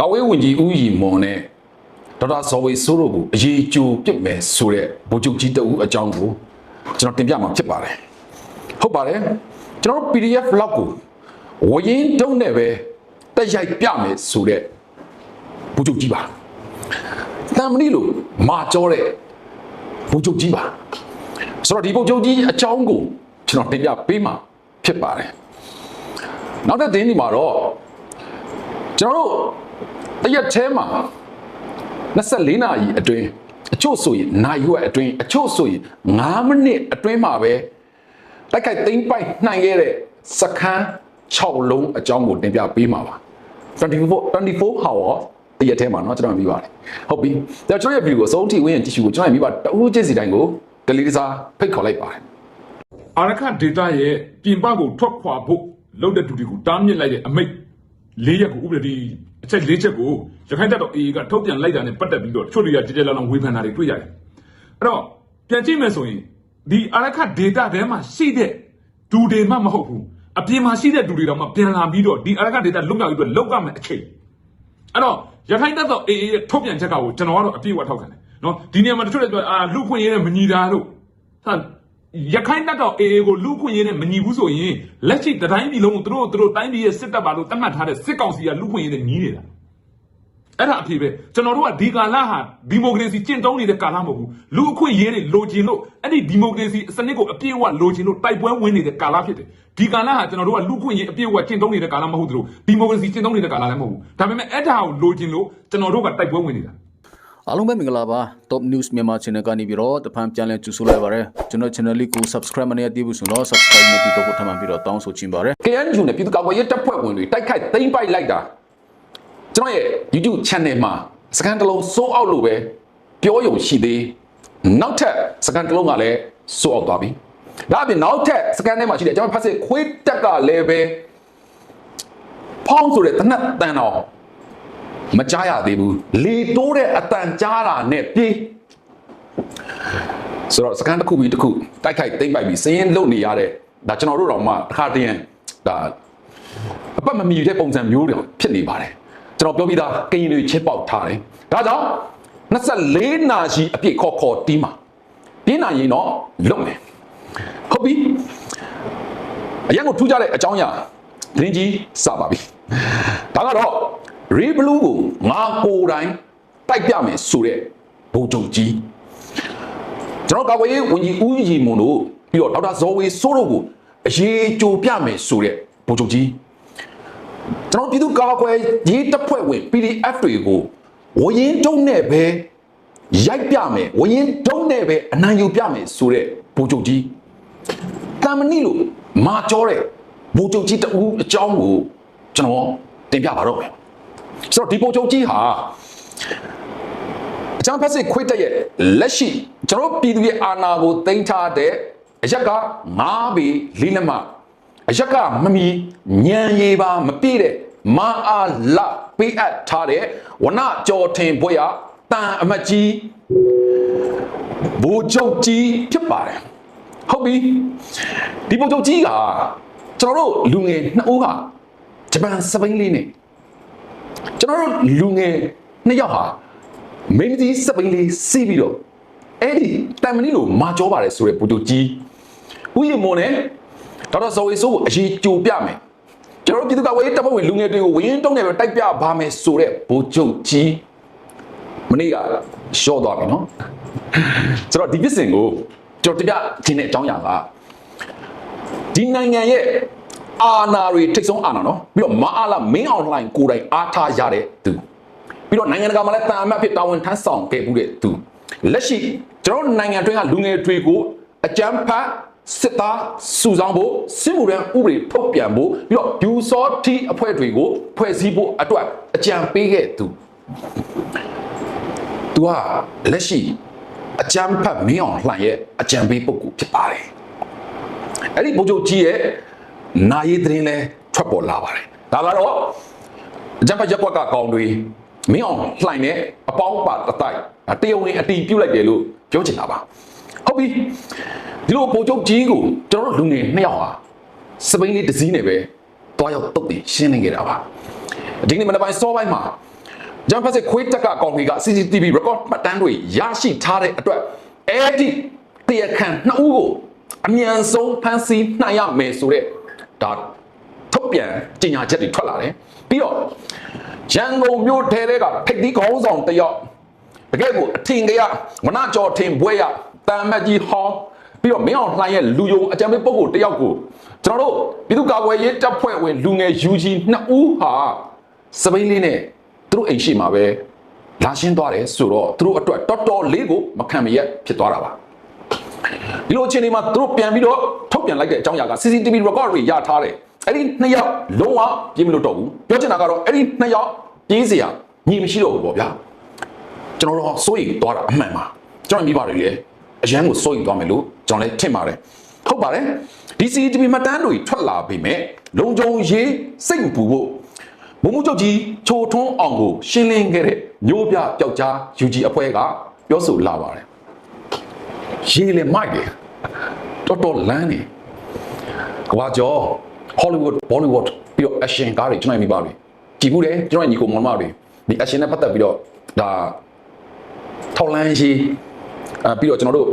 ကာဝေးဝင်ကြီးဦးရီမွန်နဲ့ဒေါက်တာဇော်ဝေဆိုးတို့ကိုအရေးကြိုးပစ်မယ်ဆိုတဲ့ဗိုလ်ချုပ်ကြီးတဦးအကြောင်းကိုကျွန်တော်တင်ပြမှာဖြစ်ပါတယ်ဟုတ်ပါတယ်ကျွန်တော်တို့ PDF လောက်ကိုဝရင်တုံးနဲ့ပဲတက်ရိုက်ပြမယ်ဆိုတဲ့ဗိုလ်ချုပ်ကြီးပါတမ်မဏိလို့မာကြောတဲ့ဗိုလ်ချုပ်ကြီးပါဆိုတော့ဒီဗိုလ်ချုပ်ကြီးအကြောင်းကိုကျွန်တော်တင်ပြပေးမှာဖြစ်ပါတယ်နောက်တဲ့တင်းဒီမှာတော့ကျွန်တော်တို့ တရက်แท้မှာ24နာရီအတွင်းအချို့ဆိုရင်နိုင်ရွက်အတွင်းအချို့ဆိုရင်9မိနစ်အတွင်းမှာပဲတိုက်ခိုက်သိမ်းပိုက်နိုင်ခဲ့တဲ့စခန်း6လုံးအကြောင်းကိုတင်ပြပေးမှာပါ24 24 hour တရက်แท้မှာเนาะကျွန်တော်ပြီးပါတယ်ဟုတ်ပြီဒါကျွန်တော်ရဲ့ဗီဒီယိုကိုအဆုံးထိဝင်ရင်ကြည့်ရှုကိုကျွန်တော်ရဲ့မိဘတဦးချင်းစီတိုင်းကိုဒလီစာဖိတ်ခေါ်လိုက်ပါတယ် အာရခဒေတာရဲ့ပြင်ပကိုထွက်ခွာဖို့လုပ်တဲ့သူတွေကိုတားမြစ်လိုက်တဲ့အမိတ်၄ရက်ကိုဥပဒေဒီ အချက်၄ချက်ကိုရခိုင်တပ်တော် AA ကထုတ်ပြန်လိုက်တာနဲ့ပတ်သက်ပြီးတော့တချို့တွေကကြည်ကြဲလောင်လောင်ဝေဖန်တာတွေတွေ့ရတယ်။အဲ့တော့ပြန်ကြည့်မယ်ဆိုရင်ဒီအာရခဒေတာထဲမှာရှိတဲ့ဒူတွေမှမဟုတ်ဘူးအပြင်မှာရှိတဲ့ဒူတွေတော့မှပြန်လာပြီးတော့ဒီအာရခဒေတာလွတ်မြောက်ရေးအတွက်လောက်ကမယ်အချိန်အဲ့တော့ရခိုင်တပ်တော် AA ရဲ့ထုတ်ပြန်ချက်ကကိုကျွန်တော်ကတော့အပြည့်အဝထောက်ခံတယ်နော်ဒီနေရာမှာတချို့တွေပြောအာလူခွင့်ရေးနဲ့မညီတာလို့ဟာ ရခိုင်တပ်တော် AA ကိုလူခွင့်ရေးနဲ့မညီဘူးဆိုရင်လက်ရှိတတိုင်းပြည်လုံးကိုသူတို့သူတို့တိုင်းပြည်ရဲ့စစ်တပ်ပါလို့သတ်မှတ်ထားတဲ့စစ်ကောင်စီကလူခွင့်ရေးနဲ့ညီးနေတာအဲ့ဒါအဖြစ်ပဲကျွန်တော်တို့ကဒီကာလဟာဒီမိုကရေစီကျင့်သုံးနေတဲ့ကာလမဟုတ်ဘူးလူအခွင့်ရေးတွေလိုချင်လို့အဲ့ဒီဒီမိုကရေစီစနစ်ကိုအပြည့်အဝလိုချင်လို့တိုက်ပွဲဝင်နေတဲ့ကာလဖြစ်တယ်ဒီကာလဟာကျွန်တော်တို့ကလူခွင့်ရေးအပြည့်အဝကျင့်သုံးနေတဲ့ကာလမဟုတ်သလိုဒီမိုကရေစီကျင့်သုံးနေတဲ့ကာလလည်းမဟုတ်ဘူးဒါပေမဲ့အဲ့ဒါကိုလိုချင်လို့ကျွန်တော်တို့ကတိုက်ပွဲဝင်နေတာ အားလုံးပဲမင်္ဂလာပါ Top News မြန်မာ Channel ကနေပြီးတော့တဖန်ပြန်လည်ကြိုဆိုလိုက်ပါရစေကျွန်တော် channel လေးကို subscribe မနေသေးဘူးဆိုတော့ subscribe နဲ့ပြီးတော့ထပ်မံပြီးတော့တောင်းဆိုချင်ပါတယ် KNU နဲ့ပြည်သူ့ကာကွယ်ရေးတပ်ဖွဲ့ဝင်တွေတိုက်ခိုက်သိမ်းပိုက်လိုက်တာကျွန်တော်ရဲ့ YouTube channel မှာစကန်တစ်လုံးစိုးအောက်လို့ပဲပြောယုံရှိသေးနောက်ထပ်စကန်တစ်လုံးကလည်းစိုးအောက်သွားပြီဒါအပြင်နောက်ထပ်စကန်ထဲမှာရှိတယ်ကျွန်တော်ဖတ်စစ်ခွေးတက်ကလည်းပဲဖောင်းဆိုတဲ့တနတ်တန်တော် မကြားရသေးဘူးလေတိုးတဲ့အတန်ကြားတာနဲ့ပြေးဆိုတော့စကန်တစ်ခုပြီးတစ်ခုတိုက်ခိုက်သိမ့်ပိုက်ပြီးစည်ရင်လုံနေရတဲ့ဒါကျွန်တော်တို့တော့မှတစ်ခါတည်းရန်ဒါအပတ်မမီတဲ့ပုံစံမျိုးတွေဖြစ်နေပါတယ်ကျွန်တော်ပြောပြီးသားကရင်တွေချစ်ပေါက်ထားတယ်ဒါကြောင့်24နာရီအပြည့်ခေါ်ခေါ်တီးမှာပြင်းနိုင်ရင်တော့လုံမယ်ဟုတ်ပြီအရင်ကထူးကြတဲ့အကြောင်းအရာသတင်းကြီးစပါပြီဒါကတော့ Re Blue ကိုငါကိုယ်တိုင်တိုက်ပြမယ်ဆိုတဲ့ဘုံချုပ်ကြီးကျွန်တော်ကာကွယ်ရေးဝန်ကြီးဦးရီမွန်တို့ပြီးတော့ဒေါက်တာဇော်ဝေစိုးတို့ကိုအရေးကြိုပြမယ်ဆိုတဲ့ဗိုလ်ချုပ်ကြီးကျွန်တော်ပြည်သူ့ကာကွယ်ရေးတပ်ဖွဲ့ဝင် PDF တွေကိုဝရင်တုံးနဲ့ပဲရိုက်ပြမယ်ဝရင်တုံးနဲ့ပဲအနိုင်ယူပြမယ်ဆိုတဲ့ဗိုလ်ချုပ်ကြီးတမ်မဏိလို့မာကြောတဲ့ဗိုလ်ချုပ်ကြီးတဦးအကြောင်းကိုကျွန်တော်တင်ပြပါတော့မယ် ဆိုတော့ဒီဗိုလ်ချုပ်ကြီးဟာအချမ်းဖက်စစ်ခွေးတက်ရဲ့လက်ရှိကျွန်တော်တို့ပြည်သူရဲ့အာဏာကိုတင်ထားတဲ့အရက်က9ပေလေးလက်မအရက်ကမမီညံရည်ပါမပြည့်တဲ့မာအားလပေးအပ်ထားတဲ့ဝနကြော်ထင်ဘွဲ့ရတန်အမတ်ကြီးဘူချုပ်ကြီးဖြစ်ပါတယ်ဟုတ်ပြီဒီဘူချုပ်ကြီးကကျွန်တော်တို့လူငယ်နှစ်ဦးဟာဂျပန်စပိန်လေးနဲ့ ကျွန်တော်တို့လူငယ်နှစ်ယောက်ဟာမင်းကြီးစပိန်လေးစီးပြီးတော့အဲ့ဒီတန်မဏိလိုမာကြောပါတယ်ဆိုတဲ့ပူတူကြီးဥယျာဉ်မွန်နဲ့ဒေါက်တာဇော်ဝေဆိုးကိုအရေးကြိုပြမယ်ကျွန်တော်တို့ပြည်သူ့ကာကွယ်ရေးတပ်ဖွဲ့ဝင်လူငယ်တွေကိုဝင်းတုံးနေပဲတိုက်ပြပါမယ်ဆိုတဲ့ဘူချုပ်ကြီးမနေ့ကရှော့သွားပြီနော်ဆိုတော့ဒီပြစ်စင်ကိုကျွန်တော်တပြခြင်းတဲ့အကြောင်းအရာကဒီနိုင်ငံရဲ့ အာဏာတွေထိတ်ဆုံးအာဏာနော်ပြီးတော့မအားလာမင်းအွန်လိုင်းကိုယ်တိုင်အားထားရတဲ့သူပြီးတော့နိုင်ငံတကာမှာလည်းတာအမတ်ဖြစ်တာဝန်ထမ်းဆောင်ခဲ့မှုတဲ့သူလက်ရှိကျွန်တော်တို့နိုင်ငံတွင်းကလူငယ်တွေကိုအကြမ်းဖက်စစ်သားစုဆောင်ဖို့စစ်မှုထမ်းဥပဒေထုတ်ပြန်ဖို့ပြီးတော့ယူစောတိအဖွဲ့တွေကိုဖွဲ့စည်းဖို့အတွက်အကြံပေးခဲ့သူသူကလက်ရှိအကြမ်းဖက်မင်းအောင်လှန်ရဲ့အကြံပေးပုဂ္ဂိုလ်ဖြစ်ပါတယ်အဲ့ဒီဗိုလ်ချုပ်ကြီးရဲ့ နာရီသတင်းလဲထွက်ပေါ်လာပါတယ်ဒါကတော့အကြံဖတ်ရက်ကွက်ကကောင်တွေမင်းအောင်လှိုင်နဲ့အပေါင်းပါတတိုက်တရုံရင်အတီးပြုတ်လိုက်တယ်လို့ပြောချင်တာပါဟုတ်ပြီဒီလိုပုံချုပ်ကြီးကိုကျွန်တော်တို့လူငယ်နှစ်ယောက်ဟာစပိန်လေးတစ်စည်းနဲ့ပဲတွားရောက်တုတ်တင်ရှင်းနေကြတာပါဒီနေ့မနက်ပိုင်းစောပိုင်းမှာဂျမ်ဖက်စစ်ခွေးတက်ကအကောင်တွေက CCTV record မှတ်တမ်းတွေရရှိထားတဲ့အတွက်အဲ့ဒီတရားခံနှစ်ဦးကိုအမြန်ဆုံးဖမ်းဆီးနိုင်ရမယ်ဆိုတဲ့ ဒါထုတ်ပြန်ကြေညာချက်တွေထွက်လာတယ်ပြီးတော့ရန်ကုန်မြို့ထဲကထိပ်သီးခေါင်းဆောင်တစ်ယောက်တကယ်ကိုအထင်ကရမနာကျော်ထင်ဘွဲရတမ်မတ်ကြီးဟောင်းပြီးတော့မင်းအောင်လှိုင်းရဲ့လူယုံအကြံပေးပုဂ္ဂိုလ်တစ်ယောက်ကိုကျွန်တော်တို့ပြည်သူ့ကာကွယ်ရေးတပ်ဖွဲ့ဝင်လူငယ် UG နှစ်ဦးဟာစပိန်လေးနဲ့သူတို့အိမ်ရှိမှာပဲလာရှင်းသွားတယ်ဆိုတော့သူတို့အတွက်တော်တော်လေးကိုမခံမရက်ဖြစ်သွားတာပါ ဒီလိုအချိန်ဒီမှာသူတို့ပြန်ပြီးတော့ထုတ်ပြန်လိုက်တဲ့အကြောင်းအရာက CCTV record တွေရထားတယ်အဲ့ဒီနှစ်ယောက်လုံးဝပြေးမလို့တော့ဘူးပြောချင်တာကတော့အဲ့ဒီနှစ်ယောက်ပြေးစရာညီမရှိတော့ဘူးပေါ့ဗျာကျွန်တော်တို့စိုးရိမ်သွားတာအမှန်ပါကျွန်တော်မိပါတယ်လေအရန်ကိုစိုးရိမ်သွားမယ်လို့ကျွန်တော်လည်းထင်ပါတယ်ဟုတ်ပါတယ်ဒီ CCTV မှတ်တမ်းတွေထွက်လာပြီမဲ့လုံခြုံရေးစိတ်မပူဖို့ဘုံမှုချုပ်ကြီးချိုထွန်းအောင်ကိုရှင်းလင်းခဲ့တဲ့မျိုးပြပျောက်ကြား UG အဖွဲ့ကပြောဆိုလာပါတယ် ရေးလေမိုက်တယ်တော်တော်လန်းနေကဘာကျော် Hollywood Bollywood ပြီးတော့ action ကားတွေကျွန်တော်မြင်ပါပြီကြည့်ဘူးတယ်ကျွန်တော်ညီကိုမောင်မတွေဒီ action နဲ့ပတ်သက်ပြီးတော့ဒါထောက်လန်းရှိအဲပြီးတော့ကျွန်တော်တို့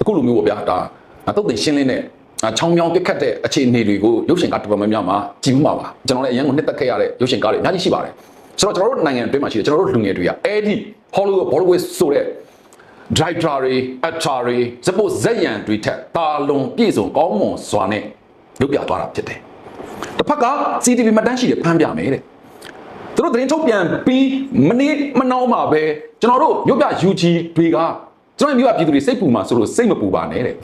အခုလိုမျိုးပေါ့ဗျာဒါတုတ်တင်ရှင်းလင်းတဲ့ချောင်းမြောင်းပြစ်ခတ်တဲ့အခြေအနေတွေကိုရုပ်ရှင်ကားတော်တော်များများမှာကြည့်မှုမှာပါကျွန်တော်လည်းအရင်ကနှစ်သက်ခဲ့ရတဲ့ရုပ်ရှင်ကားတွေအများကြီးရှိပါတယ်ဆိုတော့ကျွန်တော်တို့နိုင်ငံအတွင်းမှာရှိတယ်ကျွန်တော်တို့လူငယ်တွေကအဲ့ဒီ Hollywood Bollywood ဆိုတဲ့ director တွေ actor တွေ suppose ဇက်ရံတွေထက်တာလွန်ပြည့်စုံကောင်းမွန်စွာနဲ့လုပ်ပြသွားတာဖြစ်တယ်။တစ်ဖက်က CTV မှတ်တမ်းရှိတယ်ဖမ်းပြမယ်တဲ့။သူတို့သတင်းထုတ်ပြန်ပြီးမနေ့မနှောင်းမှာပဲကျွန်တော်တို့မြို့ပြ UG တွေကကျွန်တော်မြို့ပြပြည်သူတွေစိတ်ပူမှာဆိုလို့စိတ်မပူပါနဲ့တဲ့။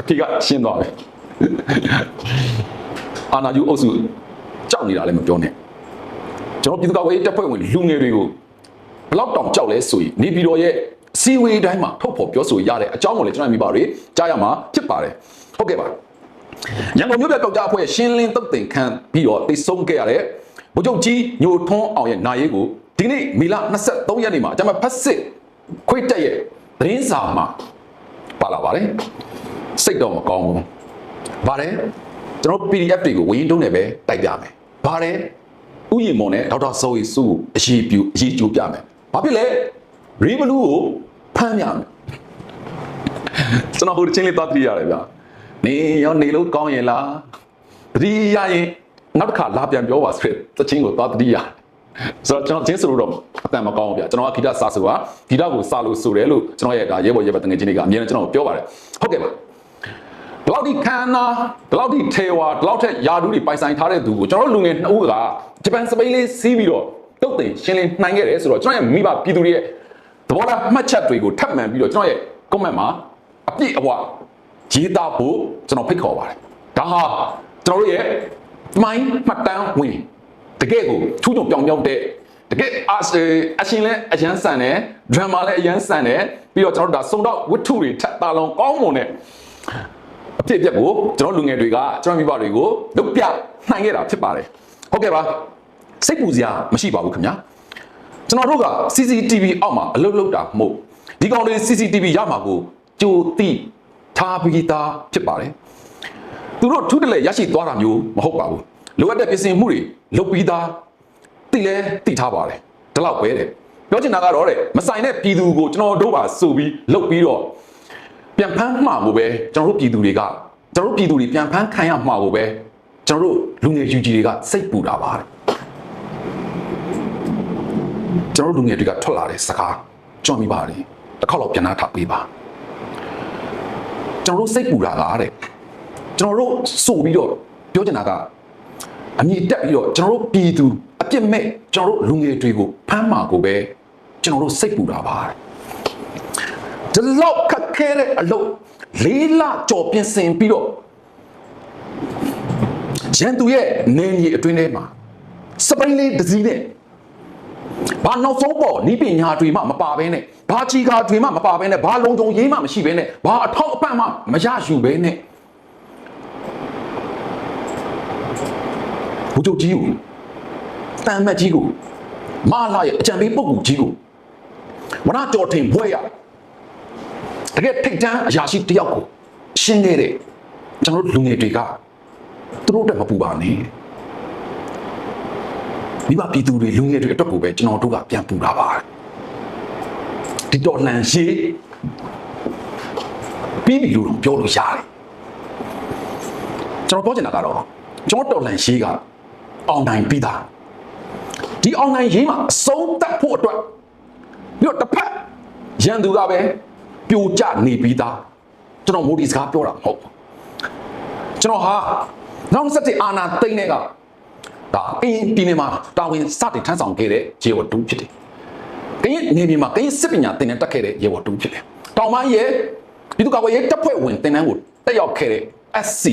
အဖေကရှင်းသွားတယ်။အာနာယူအုပ်စုကြောက်နေတာလည်းမပြောနဲ့။ကျွန်တော်ပြည်သူ့ကာကွယ်ရေးတပ်ဖွဲ့ဝင်လူငယ်တွေကို ဘလောက်တောင်ကြောက်လဲဆိုရင်နေပြည်တော်ရဲ့စီဝေးတိုင်းမှာထုတ်ဖော်ပြောဆိုရတဲ့အကြောင်းကိုလည်းကျွန်တော်မိပါတွေကြားရမှာဖြစ်ပါတယ်ဟုတ်ကဲ့ပါရန်ကုန်မြို့ပြတောက်ကြအဖွဲ့ရှင်းလင်းတုတ်တင်ခန့်ပြီးတော့တိတ်ဆုံးခဲ့ရတဲ့ဗိုလ်ချုပ်ကြီးညိုထွန်းအောင်ရဲ့နာရေးကိုဒီနေ့မေလ23ရက်နေ့မှာအကြမ်းဖက်စစ်ခွေးတက်ရဲ့သတင်းစာမှာပါလာပါတယ်စိတ်တော့မကောင်းဘူးဗါတယ်ကျွန်တော် PDF တွေကိုဝင်းတုံးနဲ့ပဲတိုက်ပြမယ်ဗါတယ်ဥယျာဉ်မွန်နဲ့ဒေါက်တာစိုးရီစုကိုအရေးပြအရေးကျိုးပြမယ် ဘာဖြစ်လဲရီဘလူးကိုဖမ်းရမယ်ကျွန်တော်ဟိုတစ်ချင်းလေးသွားတတိရတယ်ဗျာနေရောနေလို့ကောင်းရင်လားတတိရရင်နောက်တစ်ခါလာပြန်ပြောပါဆိုတဲ့သချင်းကိုသွားတတိရဆိုတော့ကျွန်တော်ချင်းဆိုလို့တော့အတန်မကောင်းဘူးဗျာကျွန်တော်ကဂီတစာဆိုတာဂီတကိုစာလို့ဆိုတယ်လို့ကျွန်တော်ရဲ့ဒါရဲဘော်ရဲဘတငယ်ချင်းတွေကအမြဲတမ်းကျွန်တော်ပြောပါတယ်ဟုတ်ကဲ့ပါဒီလောက်ဒီခန္ဓာဒီလောက်ဒီထေဝါဒီလောက်ထက်ယာဒူးတွေပိုင်ဆိုင်ထားတဲ့သူကိုကျွန်တော်တို့လူငယ်နှစ်ဦးကဂျပန်စပိန်လေးစီးပြီးတော့ တုတ်တင်ရှင်းလင်းနိုင်ခဲ့တယ်ဆိုတော့ကျွန်တော်ရဲ့မိဘပြည်သူတွေရဲ့သဘောထားမှတ်ချက်တွေကိုထပ်မံပြီးတော့ကျွန်တော်ရဲ့ comment မှာအပြည့်အဝရေးသားဖို့ကျွန်တော်ဖိတ်ခေါ်ပါတယ်ဒါဟာကျွန်တော်တို့ရဲ့မိုင်းမှတ်တမ်းဝင်တကယ့်ကိုထူးချွန်ပြောင်ပြောင်တဲ့တကယ်အအရှင်လဲအရန်ဆန်တယ်ဒရမာလဲအရန်ဆန်တယ်ပြီးတော့ကျွန်တော်တို့ဒါစုံတော့ဝတ္ထုတွေထပ်တာလုံးကောင်းမွန်တဲ့အဖြစ်အပျက်ကိုကျွန်တော်လူငယ်တွေကကျွန်တော်မိဘတွေကိုလုပ်ပြနိုင်ခဲ့တာဖြစ်ပါတယ်ဟုတ်ကဲ့ပါ စိတ်ပူစရာမရှိပါဘူးခင်ဗျာကျွန်တော်တို့က CCTV အောက်မှာအလုပ်လုပ်တာမဟုတ်ဒီကောင်တွေ CCTV ရမှာကိုကြိုတိထားပြီးသားဖြစ်ပါတယ်သူတို့ထူးတလဲရရှိသွားတာမျိုးမဟုတ်ပါဘူးလိုအပ်တဲ့ပြင်ဆင်မှုတွေလုပ်ပြီးသားတိလဲတိထားပါတယ်ဒီလောက်ပဲတဲ့ပြောချင်တာကတော့တဲ့မဆိုင်တဲ့ပြည်သူကိုကျွန်တော်တို့ပါစုပြီးလုပ်ပြီးတော့ပြန်ဖမ်းမှာကိုပဲကျွန်တော်တို့ပြည်သူတွေကကျွန်တော်တို့ပြည်သူတွေပြန်ဖမ်းခံရမှာကိုပဲကျွန်တော်တို့လူငယ်ယူကြီးတွေကစိတ်ပူတာပါတဲ့ ကျွန်တော်တို့လူငယ်တွေကထွက်လာတဲ့စကားကြော်မိပါတယ်တစ်ခေါက်တော့ပြန်နာထားပေးပါကျွန်တော်တို့စိတ်ပူတာကတဲ့ကျွန်တော်တို့စိုးပြီးတော့ပြောချင်တာကအမြင့်တက်ပြီးတော့ကျွန်တော်တို့ပြည်သူအပြစ်မဲ့ကျွန်တော်တို့လူငယ်တွေကိုဖမ်းမှာကိုပဲကျွန်တော်တို့စိတ်ပူတာပါတဲ့ဒီလောက်ခက်ခဲတဲ့အလုပ်လေးလကြော်ပြင်ဆင်ပြီးတော့ရန်သူရဲ့နေကြီးအတွင်းထဲမှာစပိန်လေးတစ်စီးနဲ့ ဘာနောက်ဆုံးပေါ်နီးပညာတွေမှမပါဘဲနဲ့ဘာချီကာတွေမှမပါဘဲနဲ့ဘာလုံခြုံရေးမှမရှိဘဲနဲ့ဘာအထောက်အပံ့မှမရယူဘဲနဲ့ဘုချုပ်ကြီးကိုတန်မတ်ကြီးကိုမလာရဲ့အကြံပေးပုဂ္ဂိုလ်ကြီးကိုဝရကြော်ထင်ဘွဲရတကယ်ထိတ်တန်းအရာရှိတယောက်ကိုရှင်းခဲ့တဲ့ကျွန်တော်တို့လူငယ်တွေကသူတို့အတွက်မပူပါနဲ့ မိဘပြည်သူတွေလူငယ်တွေအတွက်ကိုပဲကျွန်တော်တို့ကပြန်ပူတာပါဒီတော်လှန်ရေးပြီးပြီလို့ပြောလို့ရတယ်ကျွန်တော်ပြောချင်တာကတော့ကျွန်တော်တော်လှန်ရေးကအောင်နိုင်ပြီးသားဒီအောင်နိုင်ရေးမှာအဆုံးသတ်ဖို့အတွက်ပြီးတော့တစ်ဖက်ရန်သူကပဲပြိုကျနေပြီးသားကျွန်တော်မိုဒီစကားပြောတာမဟုတ်ဘူးကျွန်တော်ဟာနောက်ဆက်တဲ့အာနာသိမ့်တဲ့က ဒါအင်းပြည်နယ်မှာတာဝန်စတင်ထမ်းဆောင်ခဲ့တဲ့ဂျေဝတူဖြစ်တယ်ကရင်နေပြည်မှာကရင်စစ်ပညာသင်တန်းတက်ခဲ့တဲ့ရေဝတူဖြစ်တယ်တောင်ပိုင်းရဲ့ပြည်သူ့ကာကွယ်ရေးတပ်ဖွဲ့ဝင်သင်တန်းကိုတက်ရောက်ခဲ့တဲ့ SC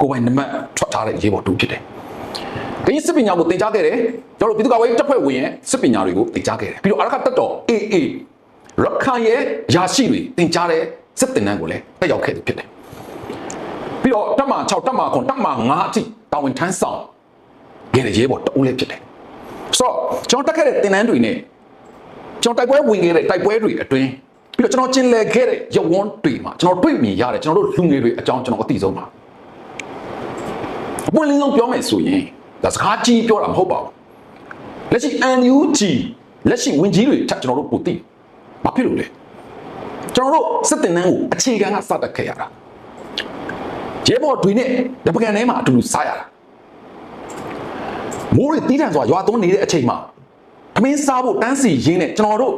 ကိုယ်ပိုင်နံပါတ်ထွက်ထားတဲ့ရေပေါ်တူဖြစ်တယ်။ကရင်စစ်ပညာကိုသင်ကြားခဲ့တယ်။ကျွန်တော်တို့ပြည်သူ့ကာကွယ်ရေးတပ်ဖွဲ့ဝင်ရဲ့စစ်ပညာတွေကိုသင်ကြားခဲ့တယ်။ပြီးတော့အရခတက်တော် AA ရခိုင်ရဲ့ယာရှိတွေသင်ကြားတဲ့စစ်သင်တန်းကိုလည်းတက်ရောက်ခဲ့သူဖြစ်တယ်။ပြီးတော့တပ်မ6တပ်မ9တပ်မ9အထိတာဝန်ထမ်းဆောင် ခဲ့တဲ့ရေပေါ်တူလည်းဖြစ်တယ်။ဆိုတော့ကျွန်တော်တက်ခဲ့တဲ့သင်တန်းတွေနဲ့ကျွန်တော်တိုက်ပွဲဝင်ခဲ့တဲ့တိုက်ပွဲတွေအတွင်းပြီးတော့ကျွန်တော်ကျင်လည်ခဲ့တဲ့ရဝန်းတွေမှာကျွန်တော်တွေ့မြင်ရတဲ့ကျွန်တော်တို့လူငယ်တွေအကြောင်းကျွန်တော်အသိဆုံးပါအပွင့်လင်းဆုံးပြောမယ်ဆိုရင်ဒါစကားကြီးပြောတာမဟုတ်ပါဘူးလက်ရှိ NUG လက်ရှိဝင်ကြီးတွေထပ်ကျွန်တော်တို့ပိုသိဘာဖြစ်လို့လဲကျွန်တော်တို့စစ်တင်နှန်းကိုအခြေခံကစတက်ခဲ့ရတာရဲဘော်တွေနဲ့တပကန်ထဲမှာအတူတူစားရတာ မိုးတွေတီးတန့်စွာရွာသွန်းနေတဲ့အချိန်မှာအမင်းစားဖို့တန်းစီရင်းနဲ့ကျွန်တော်တို့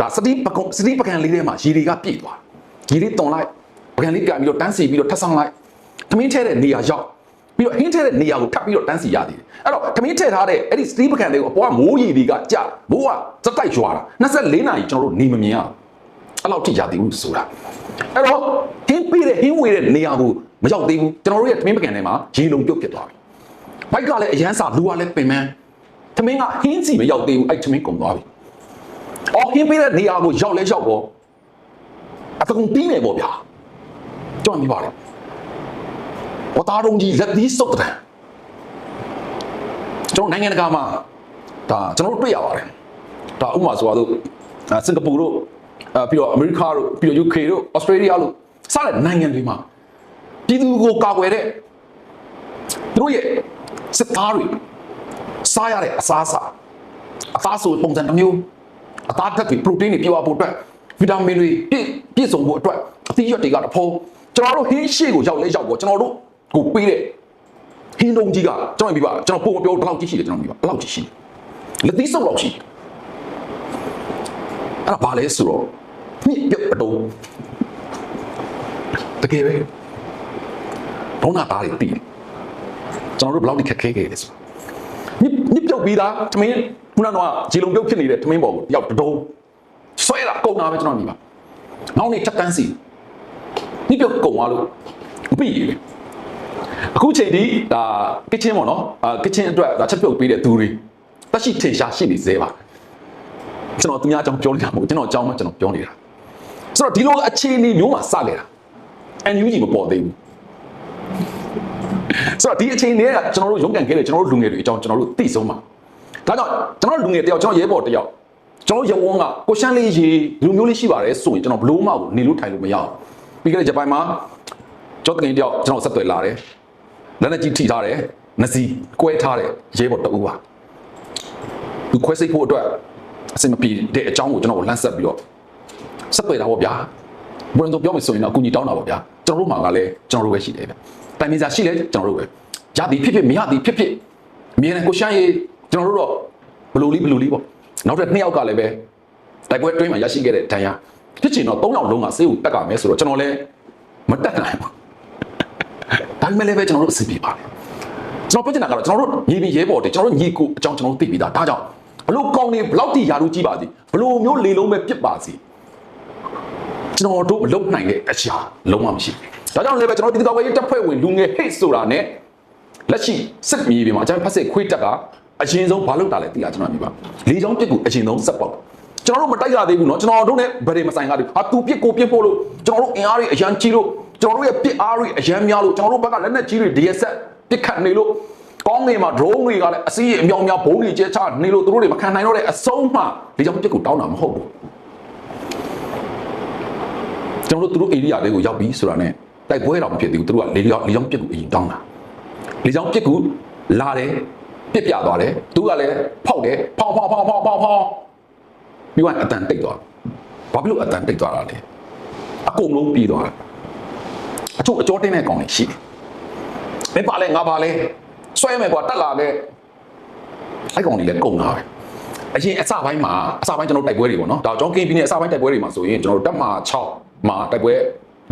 ဒါစတိပကုံစတိပကံလေးထဲမှာရေတွေကပြည့်သွားရေတွေတုံလိုက်ပကံလေးပြန်ပြီးတော့တန်းစီပြီးတော့ထပ်ဆောင်လိုက်သမင်းထဲတဲ့နေရာရောက်ပြီးတော့ဟင်းထဲတဲ့နေရာကိုထပ်ပြီးတော့တန်းစီရသေးတယ်အဲ့တော့သမင်းထဲထားတဲ့အဲ့ဒီစတိပကံလေးကိုအပေါ်ကမိုးရေတွေကကြမိုးကစက်တိုက်ရွာတာ24နာရီကျွန်တော်တို့နေမမြင်ရဘူးအဲ့လောက်ထိရသေးဘူးဆိုတာအဲ့တော့ဟင်းပေးတဲ့ဟင်းဝေတဲ့နေရာကိုမရောက်သေးဘူးကျွန်တော်တို့ရဲ့သမင်းပကံထဲမှာရေလုံးပြုတ်ဖြစ်သွားပြီ ဘိုက်ကလည်းအရန်စာလူကလည်းပင်မန်းသမင်းကဟင်းစီမရောက်သေးဘူးအဲ့သမင်းကုန်သွားပြီအော်ဟင်းပေးတဲ့နေရာကိုရောက်လဲရောက်တော့အတကုံပြီးနေပေါ့ဗျာကြောက်မိပါလေဝသားတုံးကြီးလက်သီးစုပ်တဲ့ကျွန်တော်နိုင်ငံတကာမှာဒါကျွန်တော်တို့တွေ့ရပါတယ်ဒါဥပမာဆိုတော့အာစင်ကာပူတို့အာပြီးတော့အမေရိကတို့ပြီးတော့ UK တို့ Australia လို့စတဲ့နိုင်ငံတွေမှာပြည်သူကိုကာကွယ်တဲ့သူတို့ရဲ့ စစ်သားတွေစားရတဲ့အစားအစာအသားဆိုပုံစံတစ်မျိုးအသားဓာတ်တွေ protein တွေပြည့်ဝဖို့အတွက်ဗီတာမင်တွေပြည့်ပြည့်စုံဖို့အတွက်အသီးရွက်တွေကတဖိုးကျွန်တော်တို့ဟင်းရှေ့ကိုရောက်လဲရောက်ပေါ့ကျွန်တော်တို့ကိုပေးတဲ့ဟင်းတုံးကြီးကကျွန်တော်ပြပါကျွန်တော်ပုံမပြောဘယ်လောက်ကြီးရှိတယ်ကျွန်တော်ပြပါဘယ်လောက်ကြီးရှိလဲလက်သီးစုပ်လောက်ရှိတယ်အဲ့ဒါဘာလဲဆိုတော့မြစ်ပြုတ်ပတုံးတကယ်ပဲဘုံနာသားတွေတည်တယ် ကျွန်တော်တို့ဘယ်လောက်ထိခက်ခဲခဲ့လဲဆိုမြစ်မြစ်ပြုတ်ပြီးသားသမင်းခုနကတော့ဂျီလုံပြုတ်ဖြစ်နေတဲ့သမင်းပေါ်ကိုရောက်တုံးဆွဲတာကုန်တာပဲကျွန်တော်မြင်ပါနောက်နေ့ချက်တန်းစီမြစ်ပြုတ်ကုန်သွားလို့ပြီးပြီအခုချိန်ဒီဒါကစ်ချင်းပေါ့နော်အာကစ်ချင်းအတွက်ဒါချက်ပြုတ်ပေးတဲ့သူတွေတက်ရှိထင်ရှားရှိနေသေးပါကျွန်တော်သူများအကြောင်းပြောနေတာမဟုတ်ဘူးကျွန်တော်အကြောင်းမှကျွန်တော်ပြောနေတာဆိုတော့ဒီလိုအခြေအနေမျိုးမှာစခဲ့တာ NUG မပေါ်သေးဘူး ဆိုတော့ဒီအခြေအနေကကျွန်တော်တို့ရုန်းကန်ခဲ့တဲ့ကျွန်တော်တို့လူငယ်တွေအကြောင်းကျွန်တော်တို့သိဆုံးပါဒါကြောင့်ကျွန်တော်တို့လူငယ်တယောက်ကျွန်တော်ရဲဘော်တယောက်ကျွန်တော်ရဝန်းကကိုရှမ်းလေးရေလူမျိုးလေးရှိပါတယ်ဆိုရင်ကျွန်တော်ဘလို့မှကိုနေလို့ထိုင်လို့မရအောင်ပြီးခဲ့တဲ့ဂျပန်မှာကျောင်းတကင်တယောက်ကျွန်တော်ဆက်သွယ်လာတယ်လက်နဲ့ကြီးထိထားတယ်နစီကွဲထားတယ်ရဲဘော်တူပါသူခွဲစိတ်ဖို့အတွက်အစင်မပြေတဲ့အကြောင်းကိုကျွန်တော်ကိုလှမ်းဆက်ပြီးတော့ဆက်သွယ်တာပေါ့ဗျာဘယ်လိုပြောမယ်ဆိုရင်တော့အကူကြီးတောင်းတာပေါ့ဗျာကျွန်တော်တို့မှာကလည်းကျွန်တော်တို့ပဲရှိတယ်ဗျ တိုင်မင်စာရှိလဲကျွန်တော်တို့ပဲရသည်ဖြစ်ဖြစ်မရသည်ဖြစ်ဖြစ်အမြဲတမ်းကိုရှမ်းရေးကျွန်တော်တို့တော့ဘလူလေးဘလူလေးပေါ့နောက်ထပ်နှစ်ယောက်ကလည်းပဲတိုက်ပွဲတွင်းမှာရရှိခဲ့တဲ့ဒဏ်ရာဖြစ်ချင်တော့၃ယောက်လုံးကဆေးကိုတက်ကမယ်ဆိုတော့ကျွန်တော်လည်းမတက်နိုင်ဘူးဒါပေမဲ့လည်းပဲကျွန်တော်တို့အစီအပြေပါတယ်ကျွန်တော်ပြောချင်တာကတော့ကျွန်တော်တို့ညီပြီးရဲဘော်တွေကျွန်တော်တို့ညီကိုအကြောင်းကျွန်တော်တို့သိပြီးသားဒါကြောင့်ဘလို့ကောင်းနေဘလောက်တိယာတို့ကြီးပါစီဘလို့မျိုးလေလုံးပဲပြစ်ပါစီကျွန်တော်တို့မလုံနိုင်တဲ့အရာလုံးဝမရှိဘူး ဒါကြောင့်လည်းပဲကျွန်တော်ဒီကောက်ွယ်ရေးတပ်ဖွဲ့ဝင်လူငယ်ဟိတ်ဆိုတာနဲ့လက်ရှိစစ်မြေပြင်မှာအကြမ်းဖက်စစ်ခွေးတက်ကအရင်ဆုံးဘာလုပ်တာလဲသိလားကျွန်တော်မြင်ပါလေးချောင်းပြစ်ကူအရင်ဆုံးစက်ပေါက်ကျွန်တော်တို့မတိုက်ရသေးဘူးเนาะကျွန်တော်တို့နဲ့ဗရေမဆိုင်ကားတွေဟာသူပြစ်ကိုပြစ်ဖို့လို့ကျွန်တော်တို့အင်အားတွေအရန်ကြီးလို့ကျွန်တော်တို့ရဲ့ပြစ်အားတွေအရန်များလို့ကျွန်တော်တို့ဘက်ကလက်နက်ကြီးတွေ DSS ပြစ်ခတ်နေလို့ကောင်းနေမှာ drone တွေကလည်းအစီးရအမြောင်များဘုံတွေကျဲချနေလို့သူတို့တွေမခံနိုင်တော့တဲ့အဆုံးမှလေးချောင်းပြစ်ကိုတောင်းတာမဟုတ်ဘူးကျွန်တော်တို့သူတို့ area တွေကိုရောက်ပြီဆိုတာ ਨੇ တိုက်ပွဲတော့မဖြစ်သေးဘူးသူတို့ကလေချောင်းလေချောင်းပြစ်ကိုအရင်တောင်းတာလေချောင်းပြစ်ကိုလာတယ်ပြစ်ပြသွားတယ်သူကလည်းဖောက်တယ်ဖောက်ဖောက်ဖောက်ဖောက်ဖောက်ဖောက်ပြီးတော့အတန်တိတ်သွားဘာဖြစ်လို့အတန်တိတ်သွားတာလဲအကုန်လုံးပြီးသွားတယ်အချို့အကြောတင်းတဲ့ကောင်တွေရှိတယ်မင်းပါလဲငါပါလဲဆွဲမယ်ကွာတက်လာတဲ့အဲ့ကောင်တွေလည်းကုန်တာပဲအရင်အစပိုင်းမှာအစပိုင်းကျွန်တော်တိုက်ပွဲတွေပေါ့နော်ဒါကျွန်တော်ကင်းပြင်းတဲ့အစပိုင်းတိုက်ပွဲတွေမှာဆိုရင်ကျွန်တော်တက်မှာ6မှာတိုက်ပွဲ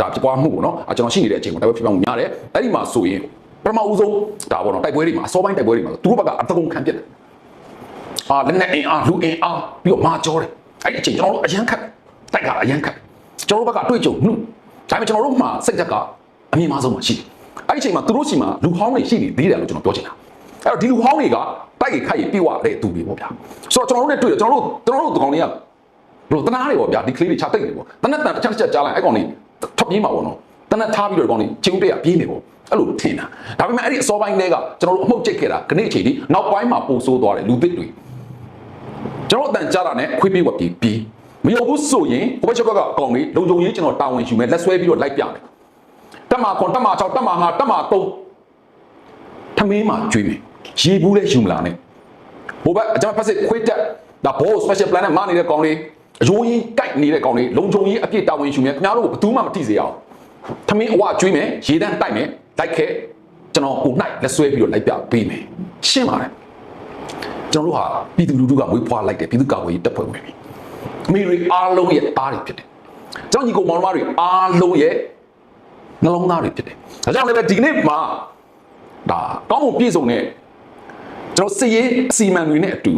ဒါဖြစ်သွားမှုပေါ့နော်အကျွန်တော်ရှိနေတဲ့အချိန်မှာတိုက်ပွဲဖြစ်သွားမှုများတယ်အဲ့ဒီမှာဆိုရင်ပထမဦးဆုံးဒါပေါ့နော်တိုက်ပွဲတွေမှာအစောပိုင်းတိုက်ပွဲတွေမှာသူတို့ဘက်ကအတကုံခံပြစ်တယ်အာလက်နဲ့အင်အားလူအင်အားပြီးတော့မာကြောတယ်အဲ့ဒီအချိန်ကျွန်တော်တို့အရန်ခတ်တိုက်တာအရန်ခတ်ကျွန်တော်တို့ဘက်ကတွေ့ကြုံနှုတ်ဒါပေမဲ့ကျွန်တော်တို့မှာစိတ်သက်ကအမြင့်မားဆုံးမှာရှိတယ်အဲ့ဒီအချိန်မှာသူတို့ရှိမှာလူဟောင်းတွေရှိနေသေးတယ်လို့ကျွန်တော်ပြောချင်တာအဲ့တော့ဒီလူဟောင်းတွေကတိုက်ရိုက်ခိုက်ရပြေဝတဲ့သူတွေပေါ့ဗျာဆိုတော့ကျွန်တော်တို့နဲ့တွေ့တယ်ကျွန်တော်တို့ကျွန်တော်တို့ကောင်တွေကဘလို့တနာတွေပေါ့ဗျာဒီကလေးတွေချတိတ်နေပေါ့တနက်တန်တစ်ချက်တစ်ချက်ကြားလိုက်အဲ့ကောင်တွေ ထွက်ပြေးမှာပေါ့နော်တနက်ထားပြီးတော့ကောင်တွေချင်းဦးတရပြေးနေပေါ့အဲ့လိုထင်တာဒါပေမဲ့အဲ့ဒီအစောပိုင်းတွေကကျွန်တော်တို့အမှုတ်ကျိတ်ခဲ့တာခဏအချိန်ဒီနောက်ပိုင်းမှာပို့ဆိုးသွားတယ်လူသစ်တွေကျွန်တော်အတန်ကြားတာနဲ့ခွေးပြေးဝက်ပြေးပြီးမရောက်ဘူးဆိုရင်ဟိုဘက်ချက်ကအကောင်တွေလုံခြုံရေးကျွန်တော်တာဝန်ယူမယ်လက်ဆွဲပြီးတော့လိုက်ပြမယ်တက်မှာခွန်တက်မှာ6တက်မှာ5တက်မှာ3ထမင်းမှာကျွေးမယ်ရေဘူးလဲယူမလာနဲ့ဟိုဘက်အကြမ်းဖက်စစ်ခွေးတက်ဒါဘော special plan နဲ့မနေတဲ့ကောင်လေး အယိုးကြီးကြိုက်နေတဲ့ကောင်လေးလုံခြုံရေးအပြည့်တာဝန်ယူမြဲခင်ဗျားတို့ဘယ်သူမှမထိစေအောင်ထမင်းအဝကျွေးမယ်ရေတန်းတိုက်မယ်လိုက်ခဲကျွန်တော်ကိုနိုင်လက်ဆွဲပြီးတော့လိုက်ပြပေးမယ်ရှင်းပါတယ်ကျွန်တော်တို့ဟာပြည်သူလူထုကဝေးဖွာလိုက်တယ်ပြည်သူ့ကာကွယ်ရေးတပ်ဖွဲ့ဝင်တွေအမေရိအားလုံးရဲ့အားတွေဖြစ်တယ်ကျွန်တော်ညီကောင်မောင်နှမတွေအားလုံးရဲ့နှလုံးသားတွေဖြစ်တယ်ဒါကြောင့်လည်းပဲဒီကနေ့မှာဒါကောင်းမှုပြည့်စုံတဲ့ကျွန်တော်စစ်ရေးအစီအမံတွေနဲ့အတူ